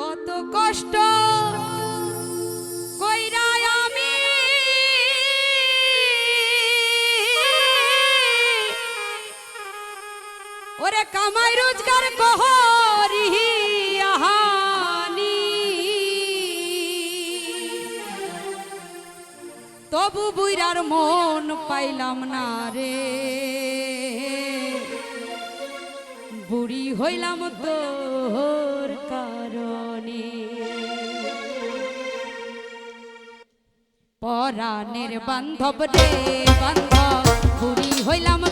কত কষ্ট কইরা আমি। ওরে কামাই রোজগার কহরি আহানি। তবু বুইরার মন পাইলাম না রে। বুড়ি হইলাম তোর কারণে। পরাণের বান্ধব রে বান্ধব চুরি হইলাম